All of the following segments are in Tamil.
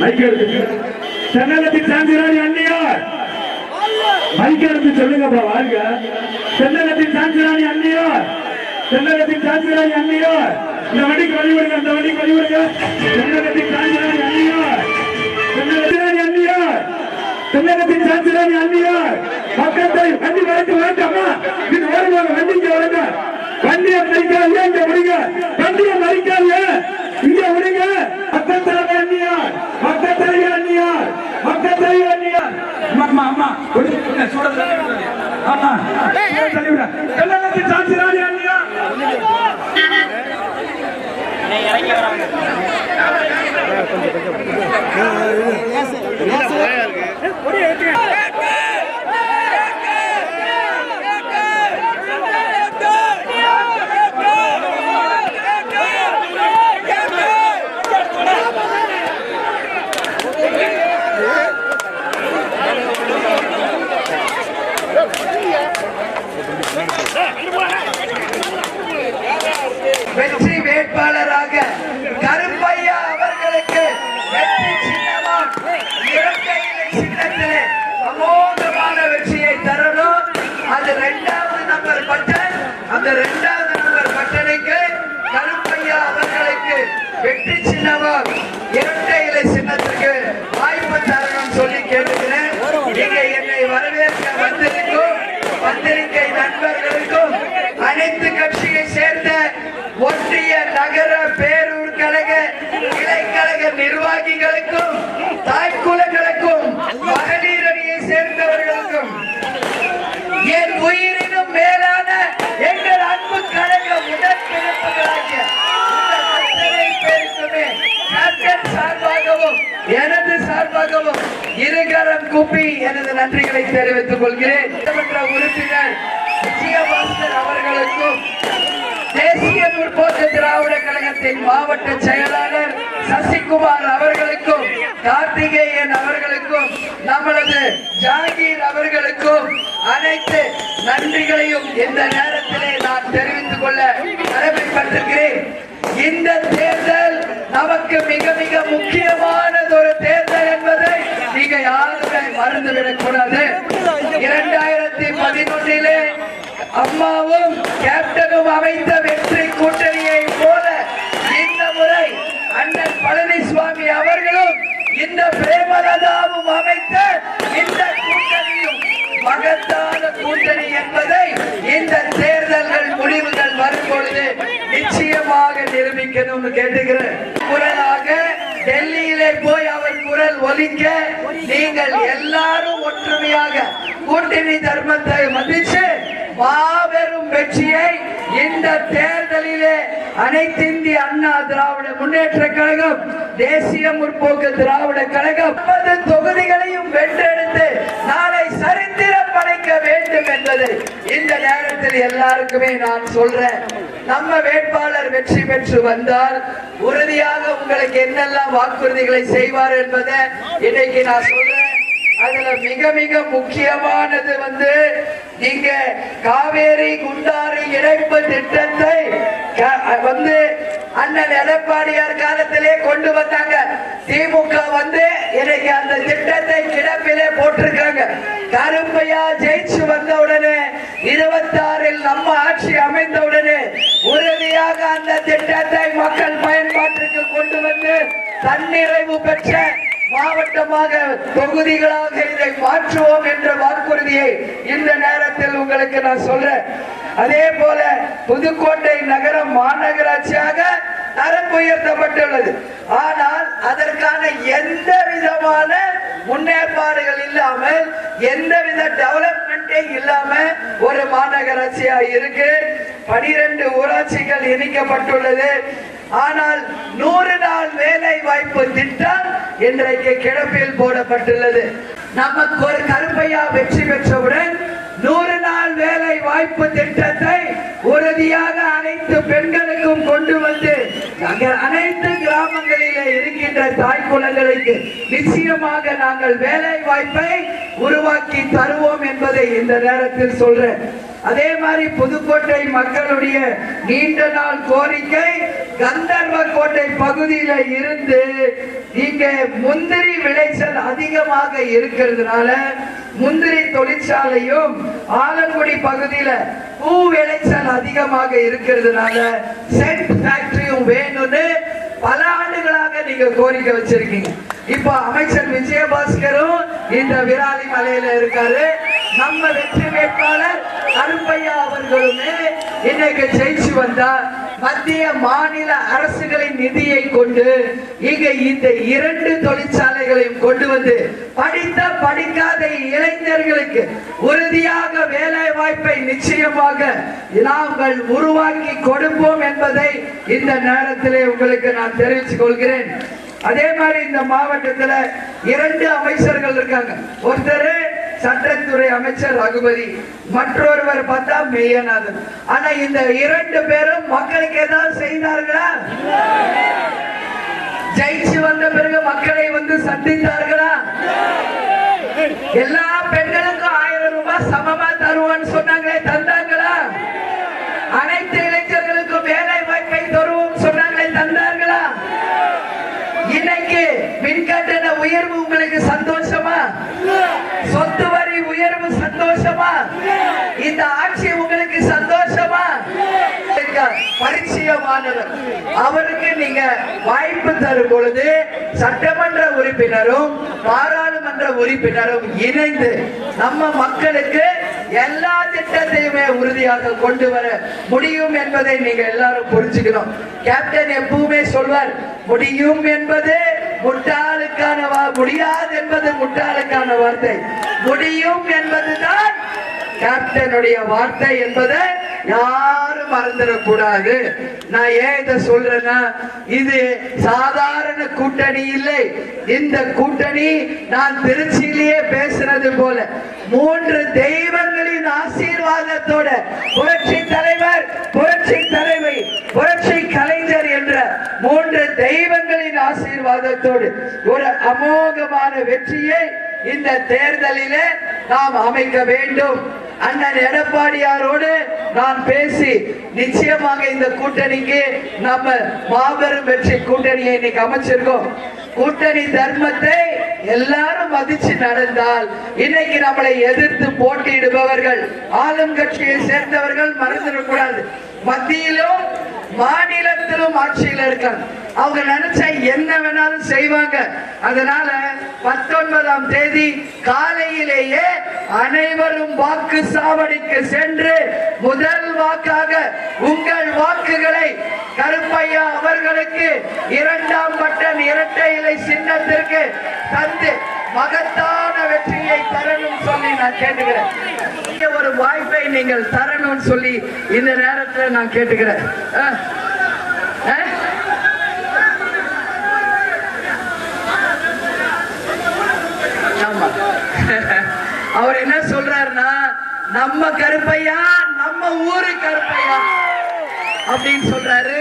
மைக் சாஞ்சிராணி அன்னியார் மைக் சொல்லுங்கப்பா வாழ்க. தென்னகத்தின் சாஞ்சிராணி அன்னியார் தென்னகத்தின் சாஞ்சிராணி அன்னியார் இந்த வண்டிக்கு வழிவிடுங்க இந்த வண்டிக்கு வழிவிடுங்க தென்னகத்தின் சாஞ்சிராணி அன்னியார் தென்னகத்தின் அன்னியார் தென்னகத்தின் சாஞ்சிராணி அன்னியார் பக்கத்தை வண்டி வரைக்கும் வரட்டம்மா இது வருவாங்க வண்டிக்கு வரங்க வண்டியை மறிக்காது இங்க வண்டியை மறிக்காது இங்க விடுங்க. பக்கத்துல அந்நியார் பக்கத்துல அந்நியார் பக்கத்துல அந்நியார் அம்மா அம்மா விடு, விடு, சுடல, விடு. ஆமா தள்ளி விட தென்னகத்தின் சாஞ்சிராணி அந்நியார் வெற்றி Yeah. கூப்பி எனது நன்றிகளை தெரிவித்துக் கொள்கிறேன். உறுப்பினர் விஜயபாஸ்கர் அவர்களுக்கும் தேசிய முற்போக்கு திராவிட கழகத்தின் மாவட்ட செயலாளர் சசிகுமார் அவர்களுக்கும் கார்த்திகேயன் அவர்களுக்கும் நம்மளது ஜாகீர் அவர்களுக்கும் அனைத்து நன்றிகளையும் இந்த நேரத்திலே நான் தெரிவித்துக் கொள்ள கடமைப்பட்டிருக்கிறேன். இந்த தேர்தல் நமக்கு மிக மிக முக்கியமானது ஒரு தேர்தல் என்பதை நீங்க யாருமே மறந்துவிடக் கூடாது இரண்டாயிரத்தி பதினொன்னிலே அம்மாவும் கேப்டனும் அமைத்த வெற்றி கூட்டணியை போல இந்த முறை அண்ணன் பழனிசுவாமி அவர்களும் இந்த பிரேமலதாவும் அமைத்த இந்த கூட்டணியும் மகத்தான கூட்டணி என்பதை இந்த தேர்தல்கள் முடிவுகள் வரும் பொழுது நிச்சயமாக நிரூபிக்கணும்னு கேட்டுக்கிறேன். குரலாக டெல்லியிலே போய் அவர் குரல் ஒலிக்க நீங்கள் எல்லாரும் ஒற்றுமையாக கூட்டணி தர்மத்தை மதிச்சு மாபெரும் வெற்றியை இந்த தேர்தலிலே அனைத்து இந்திய அண்ணா திராவிட முன்னேற்ற கழகம் தேசிய முற்போக்கு திராவிட கழகம் தொகுதிகளையும் வென்றெடுத்து நாளை சரி வேண்டும் என்பதை இந்த நேரத்தில் எல்லாருக்குமே நான் சொல்றேன். நம்ம வேட்பாளர் வெற்றி பெற்று வந்தால் உறுதியாக உங்களுக்கு என்னெல்லாம் வாக்குறுதிகளை செய்வார் என்பதை இன்னைக்கு நான் சொல்றேன். அதுல மிக மிக முக்கியமானது வந்து இங்க காவேரி குண்டாரி இணைப்பு திட்டத்தை வந்து அண்ணன் எடப்பாடியார் காலத்திலே கொண்டு வந்தாங்க. திமுக வந்து இன்னைக்கு அந்த திட்டத்தை கிடப்பிலே போட்டிருக்காங்க. கருப்பையா ஜெயிச்சு வந்தவுடனே இருபத்தாறில் நம்ம ஆட்சி அமைந்தவுடனே உறுதியாக அந்த திட்டத்தை மக்கள் பயன்பாட்டிற்கு கொண்டு வந்து தன்னிறைவு பெற்ற மாவட்டமாக தொகுதிகளாக இதை மாற்றுவோம் என்ற வாக்குறுதியை இந்த நேரத்தில் உங்களுக்கு நான் சொல்றேன். அதே போல புதுக்கோட்டை நகரம் மாநகராட்சியாக தரம் உயர்த்தப்பட்டுள்ளது ஆனால் அதற்கான எந்த விதமான முன்னேற்பாடுகள் இல்லாமல் எந்தவித டெவலப்மெண்டே இல்லாம ஒரு மாநகராட்சியா இருக்கு. பனிரெண்டு ஊராட்சிகள் இணைக்கப்பட்டுள்ளது. ஆனால் நூறு நாள் வேலை வாய்ப்பு திட்டம் இன்றைக்கு கிடப்பில் போடப்பட்டுள்ளது. நமக்கு ஒரு கருப்பையா வெற்றி பெற்றவுடன் நூறு நாள் வேலை வாய்ப்பு திட்டத்தை உறுதியாக அனைத்து பெண்களுக்கும் கொண்டு வந்து நாங்கள் அனைத்து கிராமங்களிலே இருக்கின்ற தாய் குலங்களுக்கு நிச்சயமாக நாங்கள் வேலை வாய்ப்பை உருவாக்கி தருவோம் என்பதை இந்த நேரத்தில் சொல்றேன். அதே மாதிரி புதுக்கோட்டை மக்களுடைய நீண்ட நாள் கோரிக்கை கந்தர்வ கோட்டை பகுதியில இருந்து இங்க முந்திரி விளைச்சல் அதிகமாக இருக்கிறதுனால முந்திரி தொழிற்சாலையும் ஆலங்குடி பகுதியில பூ விளைச்சல் அதிகமாக இருக்கிறதுனால செட் ஃபேக்டரியும் வேணும்னு பல ஆண்டுகளாக நீங்க கோரிக்கை வச்சிருக்கீங்க. இப்ப அமைச்சர் விஜயபாஸ்கரும் இந்த விராலி மலையில இருக்காரு. நம்ம வெற்றி வேட்பாளர் கருப்பையா அவர்களுமே இன்னைக்கு ஜெயிச்சு வந்தார். மத்திய மாநில அரசுகளின் நிதியை கொண்டு இங்க இந்த இரண்டு தொழிற்சாலைகளையும் கொண்டு வந்து படித்த படிக்காத இளைஞர்களுக்கு உறுதியாக வேலை வாய்ப்பை நிச்சயமாக நாங்கள் உருவாக்கி கொடுப்போம் என்பதை இந்த நேரத்திலே உங்களுக்கு நான் தெரிவித்துக் கொள்கிறேன். அதே மாதிரி இந்த மாவட்டத்தில் இரண்டு அமைச்சர்கள் இருக்காங்க. ஒருத்தர் சட்டத்துறை அமைச்சர் ரகுபதி மற்றொருவர் பார்த்தா மெய்யநாதன். ஆனா இந்த இரண்டு பேரும் மக்களுக்கு ஏதாவது செய்தார்களா? ஜெயிச்சு வந்த பிறகு மக்களை வந்து சந்தித்தார்களா? எல்லா பெண்களுக்கும் ஆயிரம் ரூபாய் சமமா தருவான்னு சொன்னாங்க தந்தாங்களா அனைத்து இளைஞர்களுக்கும் வேலை வாய்ப்பை தருவோம் சொன்னாங்களே தந்தார்களா இன்னைக்கு மின்கட்டண உயர்வு உங்களுக்கு சந்தோஷமா சொத்து வரி உயர்வு சந்தோஷமா இந்த ஆட்சி உங்களுக்கு சந்தோஷமா பரிச்சயமானவர் அவருக்கு நீங்க வாய்ப்பு தரும் பொழுது சட்டமன்ற உறுப்பினரும் பாராளுமன்ற உறுப்பினரும் இணைந்து நம்ம மக்களுக்கு எல்லா திட்டத்தையுமே உறுதியாக கொண்டு வர முடியும் என்பதை நீங்க எல்லாரும் புரிஞ்சுக்கணும். கேப்டன் எப்பவுமே சொல்வார் முடியும் என்பது முட்டாளுக்கான வா- முடியாது என்பது முட்டாளுக்கான வார்த்தை. முடியும் என்பதுதான் கேப்டனுடைய வார்த்தை என்பதை யாரும் மறந்துடக்கூடாது. நான் ஏன் இதை சொல்றேன்னா இது சாதாரண கூட்டணி இல்லை. இந்த கூட்டணி நான் திருச்சியிலேயே பேசுறது போல. மூன்று தெய்வங்களின் ஆசீர்வாதத்தோட புரட்சி தலைவர் புரட்சி தலைமை புரட்சி கலை மூன்று தெய்வங்களின் ஆசீர்வாதத்தோடு ஒரு அமோகமான வெற்றியை இந்த தேர்தலிலே நாம் அமைக்க வேண்டும். அண்ணன் எடப்பாடியாரோடு நான் பேசி நிச்சயமாக இந்த கூட்டணிக்கு நம்ம மாபெரும் வெற்றி கூட்டணியை இன்னைக்கு அமைச்சிருக்கோம். கூட்டணி தர்மத்தை எல்லாரும் மதிச்சு நடந்தால் இன்னைக்கு நம்மளை எதிர்த்து போட்டியிடுபவர்கள் ஆளும் கட்சியை சேர்ந்தவர்கள் மறந்துடக்கூடாது. மத்தியிலும் மாநிலத்திலும் ஆட்சியில் இருக்காங்க அவங்க நினைச்சா என்ன வேணாலும் செய்வாங்க. அதனால பத்தொன்பதாம் தேதி காலையிலேயே அனைவரும் வாக்கு சாவடிக்கு சென்று முதல் வாக்காக உங்கள் வாக்குகளை கருப்பையா அவர்களுக்கு இரண்டாம் பட்டன் இரட்டை இலை சின்னத்திற்கு தந்து மகத்தான வெற்றியை தரணும் சொல்லி நான் கேட்டுக்கிறேன். இங்க ஒரு வாய்ப்பை நீங்கள் தரணும்னு சொல்லி இந்த நேரத்தில் நான் கேட்டுக்கிறேன். ஆ? ஆமா. அவர் என்ன சொல்றாருன்னா நம்ம கருப்பையா நம்ம ஊரு கருப்பையா அப்படின்னு சொல்றாரு.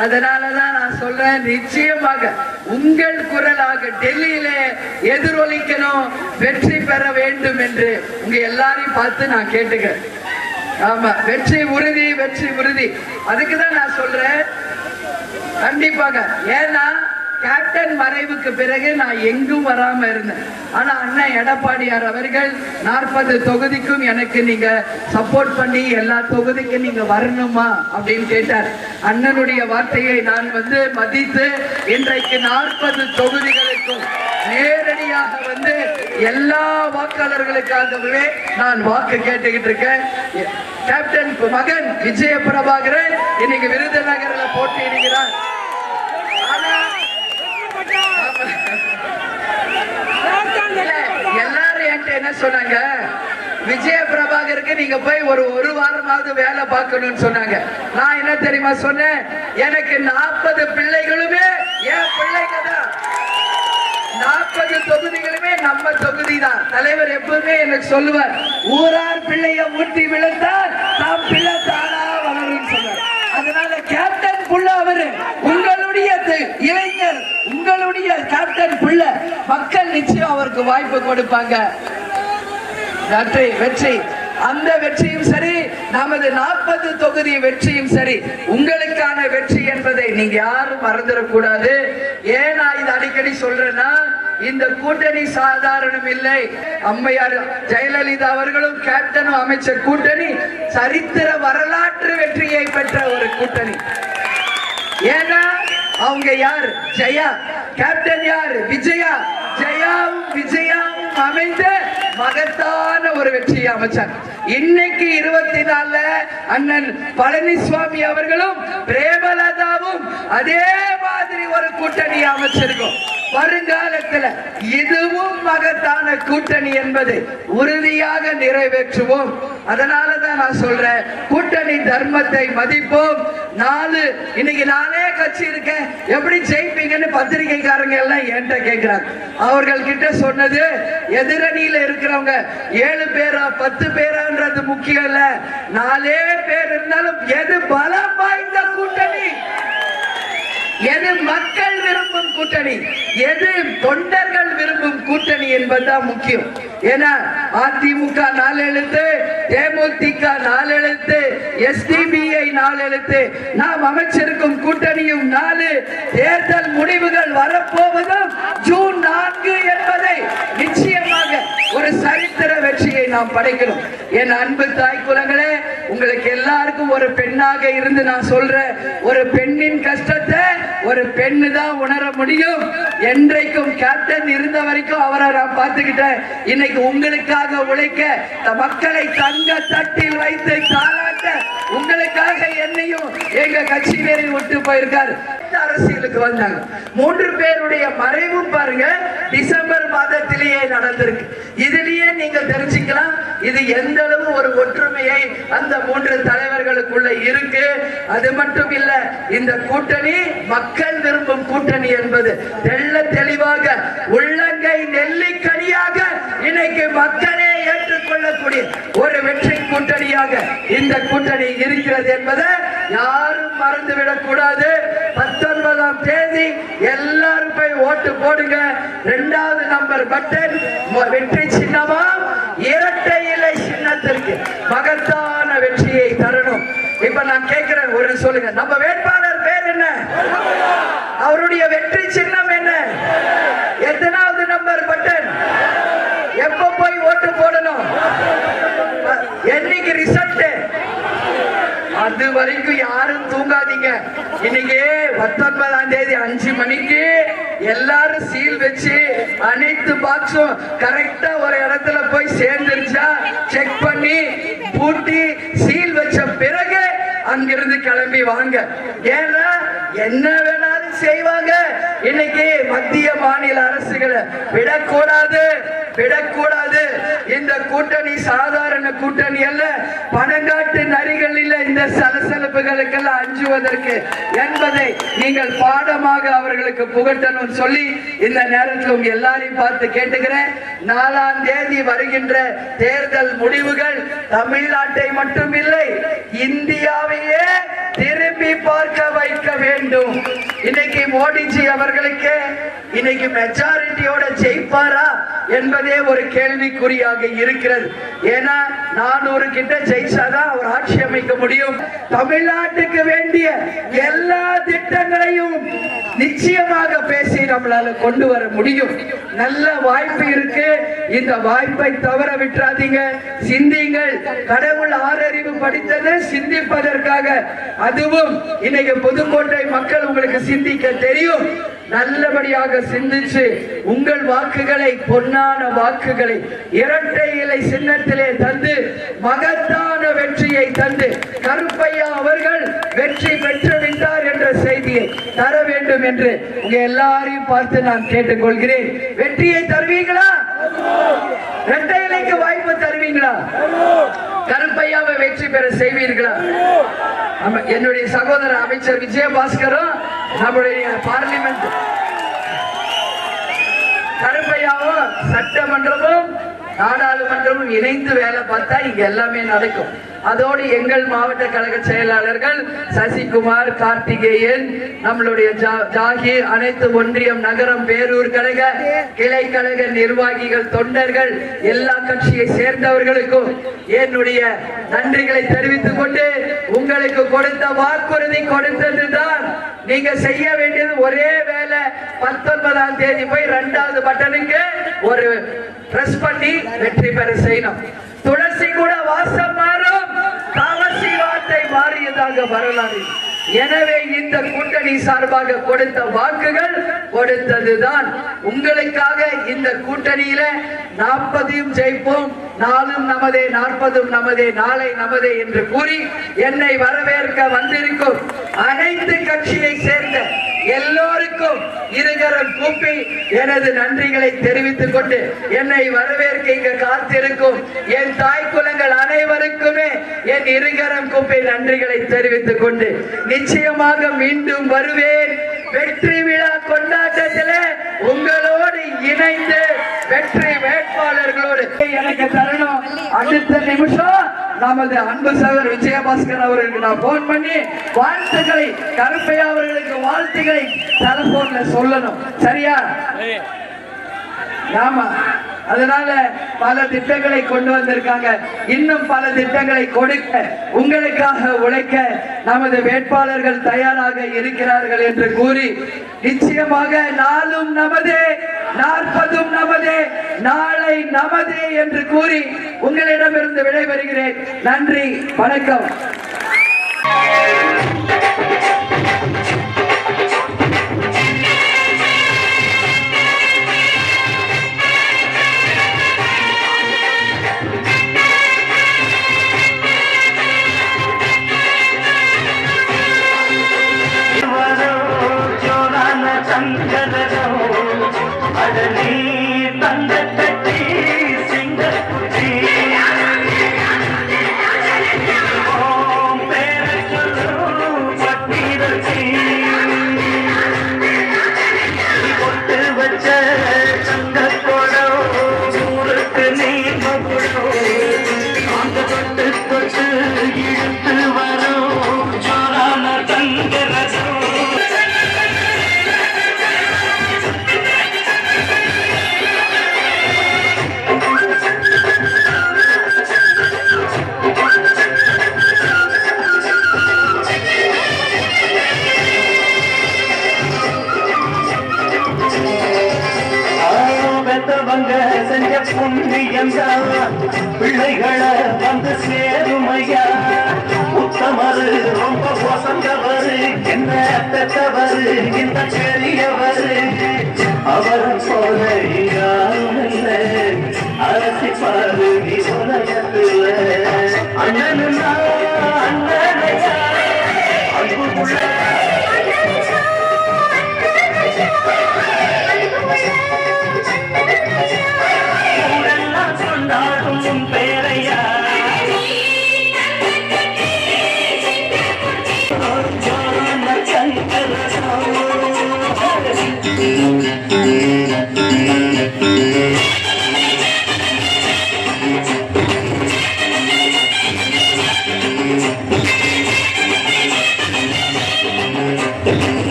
அதனாலதான் நான் சொல்றேன் நிச்சயமாக உங்கள் குரலாக டெல்லியில எதிரொலிக்கணும் வெற்றி பெற வேண்டும் என்று உங்க எல்லாரையும் பார்த்து நான் கேட்டுக்கிறேன். ஆமா வெற்றி உறுதி வெற்றி உறுதி. அதுக்கு தான் நான் சொல்றேன். கண்டிப்பாக ஏன்னா கேப்டன் மறைவுக்கு பிறகு நான் எங்கும் வராம இருந்தேன். ஆனா அண்ணன் எடப்பாடியார் அவர்கள் நாற்பது தொகுதிக்கும் எனக்கு நீங்க சப்போர்ட் பண்ணி எல்லா தொகுதிக்கும் நீங்க வரணுமா அப்படின்னு கேட்டார். அண்ணனுடைய வார்த்தையை நான் வந்து மதித்து இன்றைக்கு நாற்பது தொகுதிகளுக்கும் நேரடியாக வந்து எல்லா வாக்காளர்களுக்காகவே நான் வாக்கு கேட்டுக்கிட்டு இருக்கேன். கேப்டன் மகன் விஜய பிரபாகரன் இன்னைக்கு விருதுநகர்ல போட்டியிடுகிறார் ஆனா இல்ல, எல்லாரும் என்கிட்ட என்ன சொன்னாங்க? விஜய பிரபாகருக்கு நீங்க போய் ஒரு ஒரு வாரமாவது வேலை பார்க்கணும்னு சொன்னாங்க. நான் என்ன தெரியுமா சொன்னேன்? எனக்கு நாற்பது பிள்ளைகளுமே என் பிள்ளைங்க தான் நாற்பது தொகுதிகளுமே நம்ம தொகுதி தான் தலைவர் எப்பவுமே எனக்கு சொல்லுவார் ஊரார் பிள்ளைய ஊட்டி விழுந்தால் தாம் பிள்ளை தானா வளரும் சொன்னார் அதனால கேப்டன் புள்ள அவரு உங்கள் இளைஞர் உங்களுடைய கேப்டன் பிள்ளை மக்கள் நிச்சயம் அவருக்கு வாய்ப்பு கொடுப்பாங்க. நன்றி வெற்றி. அந்த வெற்றியும் சரி நமது நாற்பது தொகுதி வெற்றியும் சரி உங்களுக்கான வெற்றி என்பதை நீங்க யாரும் மறந்துடக்கூடாது. ஏன் நான் இது அடிக்கடி சொல்றேன்னா இந்த கூட்டணி சாதாரணம் இல்லை. அம்மையார் ஜெயலலிதா அவர்களும் கேப்டனும் அமைச்ச கூட்டணி சரித்திர வரலாற்று வெற்றியை பெற்ற ஒரு கூட்டணி. ஏன்னா அவங்க யார்? ஜெயா. கேப்டன் யார்? விஜயா. ஜெயாவும் விஜயாவும் அமைந்த மகத்தான ஒரு வெற்றியை அமைச்சார் இன்னைக்கு இருபத்தி நாலுல அண்ணன் பழனிசுவாமி அவர்களும் பிரேமலதாவும் அதே மாதிரி ஒரு கூட்டணி அமைச்சிருக்கோம். வருங்காலத்தில் இதுவும் மகத்தான கூட்டணி என்பது உறுதியாக நிறைவேற்றுவோம். அதனாலதான் நான் சொல்றேன் கூட்டணி தர்மத்தை மதிப்போம். நாலு இன்னைக்கு நானே கட்சி இருக்கேன். எப்படி ஜெயிப்பீங்கன்னு பத்திரிகைக்காரங்க எல்லாம் என்கிட்ட கேட்கிறாங்க அவர்கள் கிட்ட சொன்னது எதிரணியில இருக்கிறவங்க ஏழு பேரா பத்து பேரான்றது முக்கியம் இல்ல. நாலே பேர் இருந்தாலும் எது பலம் வாய்ந்த கூட்டணி? எது மக்கள் விரும்பும் கூட்டணி? எது தொண்டர்கள் விரும்பும் கூட்டணி என்பதுதான் முக்கியம். ஏன்னா அதிமுக நாலெழுத்து தேமுதிக நாலெழுத்து எஸ்டிபிஐ நாலெழுத்து நாம் அமைச்சிருக்கும் கூட்டணியும் நாலு. தேர்தல் முடிவுகள் வரப்போவதும் ஜூன் நான்கு என்பதை நிச்சயமாக ஒரு சரி நாம் படைக்கணும். என் அன்பு தாய் குலங்களே உங்களுக்கு எல்லாருக்கும் ஒரு பெண்ணாக இருந்து நான் சொல்றேன். ஒரு பெண்ணின் கஷ்டத்தை ஒரு பெண்ணு தான் உணர முடியும். என்றைக்கும் கேப்டன் இருந்த வரைக்கும் அவரை நான் பார்த்துக்கிட்டேன். இன்னைக்கு உங்களுக்காக உழைக்க மக்களை தங்க தட்டில் வைத்து தாளாட்ட உங்களுக்காக என்னையும் எங்க கட்சியினரை விட்டு போயிருக்காரு. இந்த அரசியலுக்கு வந்தாங்க. மூன்று பேருடைய மறைவும் பாருங்க டிசம்பர் மாதத்திலேயே நடந்திருக்கு. இதுலயே நீங்க தெரிஞ்சுக்கலாம் இது எந்த அளவு ஒரு ஒற்றுமையை அந்த மூன்று தலைவர்களுக்குள்ள இருக்கு. அது மட்டும் இல்ல இந்த கூட்டணி மக்கள் விரும்பும் கூட்டணி என்பது தெள்ள தெளிவாக உள்ளங்கை நெல்லிக்கனியாக இன்னைக்கு மக்களே ஏற்றுக்கொள்ள ஏற்றுக்கொள்ளக்கூடிய ஒரு வெற்றி கூட்டணியாக இந்த கூட்டணி இருக்கிறது என்பதை யாரும் மறந்துவிடக் கூடாது. பத்தொன்பதாம் தேதி எல்லாரும் போய் ஓட்டு போடுங்க. இரண்டாவது நம்பர் பட்டன் வெற்றி சின்னமா? இரட்டை இலை சின்னத்திற்கு மகத்தான வெற்றியை தரணும். இப்ப நான் கேட்கிறேன் ஒரு சொல்லுங்க. நம்ம வேட்பாளர் பேர் என்ன? அவருடைய வெற்றி சின்னம் என்ன எத்தனாவது நம்பர் பட்டன் எப்ப போய் ஓட்டு போடணும் என்னைக்கு ரிசல்ட் அது வரைக்கும் யாரும் தூங்காதீங்க. இன்னைக்கு பத்தொன்பதாம் தேதி அஞ்சு மணிக்கு எல்லாரும் சீல் வச்சு அனைத்து பாக்ஸும் கரெக்டா ஒரு இடத்துல போய் சேர்ந்துருச்சா? செக் பண்ணி பூட்டி சீல் வச்ச பிறகு அங்கிருந்து கிளம்பி வாங்க. ஏன்னா என்ன வேணா செய்வாங்க. இன்னைக்கு மத்திய மாநில அரசுகளை விடக்கூடாது விடக்கூடாது. இந்த கூட்டணி சாதாரண கூட்டணி அல்ல. பணங்காட்டு நரிகள் இல்ல இந்த சலசலப்புகளுக்கெல்லாம் அஞ்சுவதற்கு என்பதை நீங்கள் பாடமாக அவர்களுக்கு புகட்டணும் சொல்லி இந்த நேரத்தில் உங்க எல்லாரையும் பார்த்து கேட்டுக்கிறேன். நாலாம் தேதி வருகின்ற தேர்தல் முடிவுகள் தமிழ்நாட்டை மட்டும் இல்லை இந்த திரும்பி பார்க்க வைக்க வேண்டும் இன்னைக்கு மோடிஜி அவர்களுக்கு இன்னைக்கு மெஜாரிட்டியோட ஜெயிப்பாரா? என்பதே ஒரு கேள்விக்குறியாக இருக்கிறது. ஏன்னா நானூறு கிட்ட ஜெயிச்சாதான் அவர் ஆட்சி அமைக்க முடியும். தமிழ்நாட்டுக்கு வேண்டிய எல்லா திட்டங்களையும் நிச்சயமாக பேசி நம்மளால கொண்டு வர முடியும். நல்ல வாய்ப்பு இருக்கு. இந்த வாய்ப்பை தவற விட்டுறாதீங்க. சிந்திங்கள் கடவுள் ஆறறிவு படித்தது சிந்திப்பதற்காக. அதுவும் இன்னைக்கு புதுக்கோட்டை மக்கள் உங்களுக்கு சிந்திக்க தெரியும். நல்லபடியாக சிந்திச்சு உங்கள் வாக்குகளை பொன்னான வாக்குகளை இரட்டை இலை சின்னத்திலே தந்து மகத்தான வெற்றியை தந்து கருப்பையா அவர்கள் வெற்றி பெற்று விட்டார் என்ற செய்தியை தர வேண்டும் என்று உங்க எல்லாரையும் பார்த்து நான் கேட்டுக்கொள்கிறேன். வெற்றியை தருவீங்களா? இரட்டை இலைக்கு வாய்ப்பு தருவீங்களா? கருப்பையாவை வெற்றி பெற செய்வீர்களா? என்னுடைய சகோதரர் அமைச்சர் விஜயபாஸ்கரும் நம்முடைய பார்லிமெண்ட் கருப்பையாவும் சட்டமன்றமும் நாடாளுமன்றமும் இணைந்து வேலை பார்த்தா இங்க எல்லாமே நடக்கும். அதோடு எங்கள் மாவட்ட கழக செயலாளர்கள் சசிகுமார் கார்த்திகேயன் நம்மளுடைய ஜா- ஜாகீர் அனைத்து ஒன்றியம் நகரம் பேரூர் கழக கிளை கழக நிர்வாகிகள் தொண்டர்கள் எல்லா கட்சியை சேர்ந்தவர்களுக்கும் என்னுடைய நன்றிகளை தெரிவித்துக் கொண்டு உங்களுக்கு கொடுத்த வாக்குறுதி கொடுத்ததுதான். நீங்க செய்ய வேண்டியது ஒரே வேலை. பத்தொன்பதாம் தேதி போய் இரண்டாவது பட்டனுக்கு ஒரு பிரஸ் பண்ணி வெற்றி பெற செய்யணும். துளசி கூட வாசம் மாறும். தாமசி வார்த்தை மாறியதாக வரலாறு. எனவே இந்த கூட்டணி சார்பாக கொடுத்த வாக்குகள் கொடுத்ததுதான். உங்களுக்காக இந்த கூட்டணியில நாற்பதையும் ஜெயிப்போம். நாளும் நமதே நாற்பதும் நமதே நாளை நமதே என்று கூறி என்னை வரவேற்க வந்திருக்கும் அனைத்து கட்சியை சேர்ந்த எல்லோருக்கும் இருகரம் கூப்பி எனது நன்றிகளை தெரிவித்துக் கொண்டு என்னை வரவேற்க இங்கு காத்திருக்கும் என் தாய் குலங்கள் அனைவருக்குமே என் இருகரம் கூப்பி நன்றிகளை தெரிவித்துக் கொண்டு நிச்சயமாக மீண்டும் வருவேன். வெற்றி விழா கொண்டாட்டத்தில் உங்களோடு இணைந்து வெற்றி வேட்பாளர்களோடு. எனக்கு தரணும். அடுத்த நிமிஷம் நமது அன்பு சகர் விஜயபாஸ்கர் அவர்களுக்கு நான் போன் பண்ணி வாழ்த்துக்களை கருப்பையா அவர்களுக்கு வாழ்த்துக்களை டெலிபோன்ல சொல்லணும். சரியா? ஆமா. அதனால பல திட்டங்களை கொண்டு வந்திருக்காங்க. இன்னும் பல திட்டங்களை கொடுக்க உங்களுக்காக உழைக்க நமது வேட்பாளர்கள் தயாராக இருக்கிறார்கள் என்று கூறி நிச்சயமாக நாளும் நமதே நாற்பதும் நமதே நாளை நமதே என்று கூறி உங்களிடமிருந்து விடைபெறுகிறேன். நன்றி வணக்கம்.